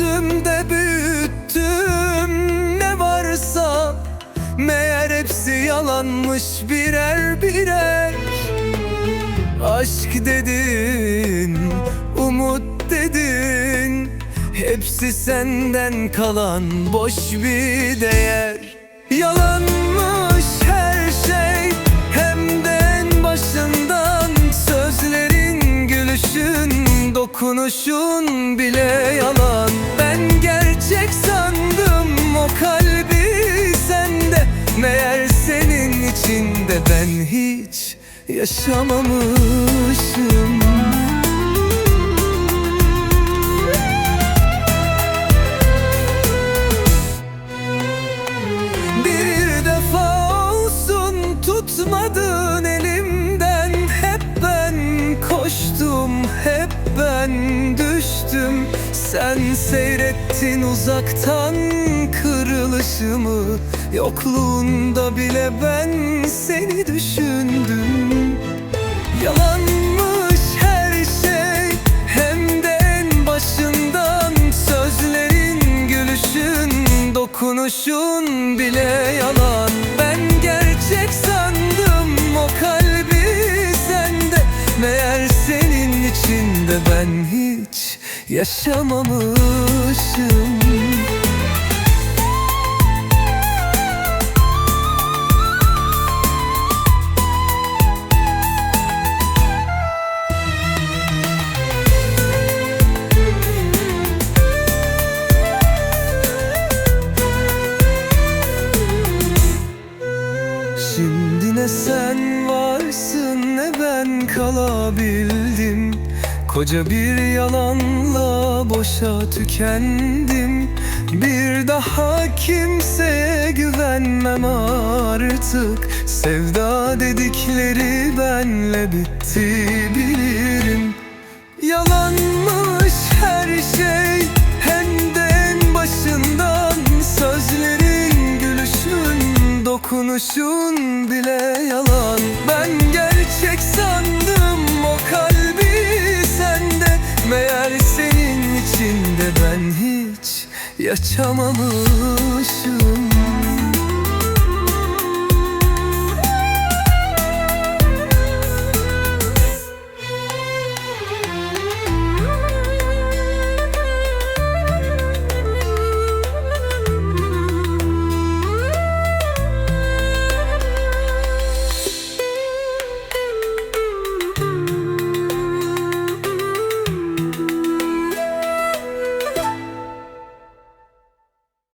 Gözümde büyüttüm. Ne varsa Meğer hepsi yalanmış birer birer. Aşk dedin, umut dedin. Hepsi senden kalan boş bir değer. Yalanmış her şey hem de en başından. Sözlerin, gülüşün, dokunuşun bile içinde ben hiç yaşamamışım. Bir defa olsun tutmadın elimden. Hep ben koştum, hep ben düştüm. Sen seyrettin uzaktan kırılışımı Yokluğunda bile ben seni düşündüm. Yalanmış her şey hem başından Sözlerin, gülüşün, dokunuşun bile yalan. Ben gerçek sandım o kalbi sende. Meğer senin içinde ben hiç yaşamamışım sen varsın ne ben kalabildim. Koca bir yalanla boşa tükendim. Bir daha kimseye güvenmem artık. Sevda dedikleri benle bitti bilirim dokunuşun bile yalan. Ben gerçek sandım o kalbi sende. Meğer senin içinde ben hiç yaşamamışım